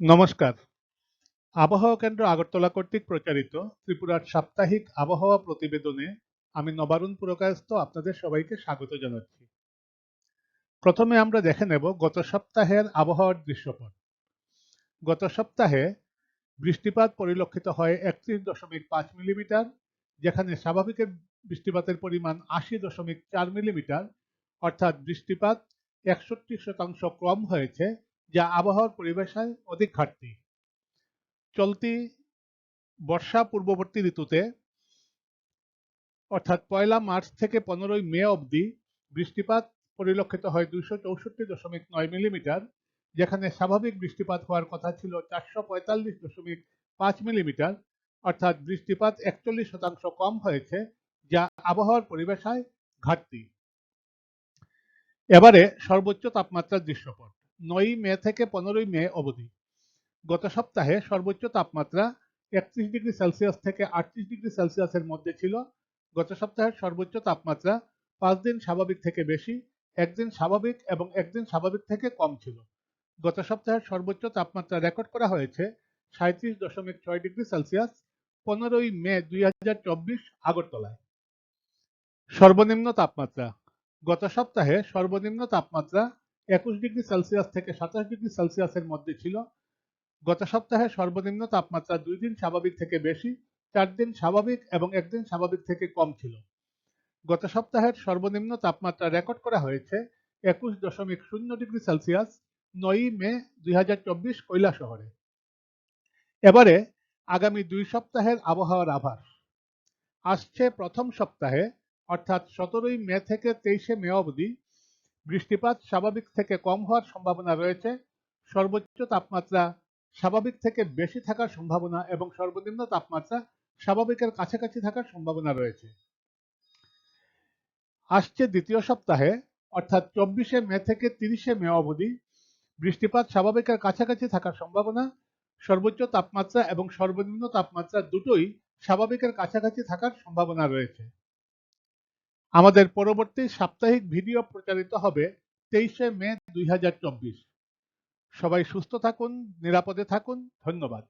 নমস্কার। আবহাওয়া কেন্দ্র আগরতলা কর্তৃক প্রচারিত ত্রিপুরার সাপ্তাহিক আবহাওয়া প্রতিবেদনে আমি নবারুণ পুরকায়স্থ আপনাদের সবাইকে স্বাগত জানাচ্ছি। প্রথমে আমরা দেখে নেব গত সপ্তাহের আবহাওয়ার দৃশ্যপট। গত সপ্তাহে বৃষ্টিপাত পরিলক্ষিত হয় একত্রিশ দশমিক পাঁচ মিলিমিটার, যেখানে স্বাভাবিকের বৃষ্টিপাতের পরিমাণ আশি দশমিক চার মিলিমিটার, অর্থাৎ বৃষ্টিপাত একষট্টি শতাংশ কম হয়েছে যা আবহাওয়ার পরিবেশায় অধিক ঘাটতি। চলতি বর্ষা পূর্ববর্তী ঋতুতে, অর্থাৎ পয়লা মার্চ থেকে পনেরোই মে অবধি বৃষ্টিপাত পরিলক্ষিত হয় দুইশো চৌষট্টি দশমিক নয় মিলিমিটার, যেখানে স্বাভাবিক বৃষ্টিপাত হওয়ার কথা ছিল চারশো পঁয়তাল্লিশ দশমিক পাঁচ মিলিমিটার, অর্থাৎ বৃষ্টিপাত একচল্লিশ শতাংশ কম হয়েছে, যা আবহাওয়ার পরিবেশায় ঘাটতি। এবারে সর্বোচ্চ তাপমাত্রার দৃশ্যপট। নয়ই মে থেকে পনেরোই মে অবধি। গত সপ্তাহে সর্বোচ্চ তাপমাত্রা একত্রিশ ডিগ্রি সেলসিয়াস থেকে আটত্রিশ ডিগ্রি সেলসিয়াসের মধ্যে ছিল। গত সপ্তাহের সর্বোচ্চ তাপমাত্রা পাঁচ দিন স্বাভাবিক থেকে বেশি একদিন স্বাভাবিক এবং একদিন স্বাভাবিক থেকে কম ছিল। গত সপ্তাহের সর্বোচ্চ তাপমাত্রা রেকর্ড করা হয়েছে সাঁত্রিশ দশমিক ছয় ডিগ্রি সেলসিয়াস পনেরোই মে দুই হাজার চব্বিশ আগরতলায়। সর্বনিম্ন তাপমাত্রা। গত সপ্তাহে সর্বনিম্ন তাপমাত্রা একুশ ডিগ্রি সেলসিয়াস থেকে সাতাশ ডিগ্রি সেলসিয়াসের মধ্যে ছিল। গত সপ্তাহে সর্বনিম্ন তাপমাত্রা দুই দিন স্বাভাবিক থেকে বেশি, চার দিন স্বাভাবিক এবং একদিন স্বাভাবিক থেকে কম ছিল। গত সপ্তাহের সর্বনিম্ন তাপমাত্রা রেকর্ড করা হয়েছে একুশ দশমিক শূন্য ডিগ্রি সেলসিয়াস, নয়ই মে দুই হাজার চব্বিশ কৈলা শহরে। এবারে আগামী দুই সপ্তাহের আবহাওয়ার আভাস। আসছে প্রথম সপ্তাহে, অর্থাৎ সতেরোই মে থেকে তেইশে মে অবধি বৃষ্টিপাত স্বাভাবিক থেকে কম হওয়ার সম্ভাবনা রয়েছে। সর্বোচ্চ তাপমাত্রা স্বাভাবিক থেকে বেশি থাকার সম্ভাবনা এবং সর্বনিম্ন তাপমাত্রা স্বাভাবিকের কাছাকাছি থাকার সম্ভাবনা রয়েছে। আসছে দ্বিতীয় সপ্তাহে, অর্থাৎ চব্বিশে মে থেকে তিরিশে মে অবধি বৃষ্টিপাত স্বাভাবিকের কাছাকাছি থাকার সম্ভাবনা, সর্বোচ্চ তাপমাত্রা এবং সর্বনিম্ন তাপমাত্রা দুটোই স্বাভাবিকের কাছাকাছি থাকার সম্ভাবনা রয়েছে। আমাদের পরবর্তী সাপ্তাহিক ভিডিও প্রচারিত হবে তেইশে মে দুই হাজার চব্বিশ। সবাই সুস্থ থাকুন, নিরাপদে থাকুন, ধন্যবাদ।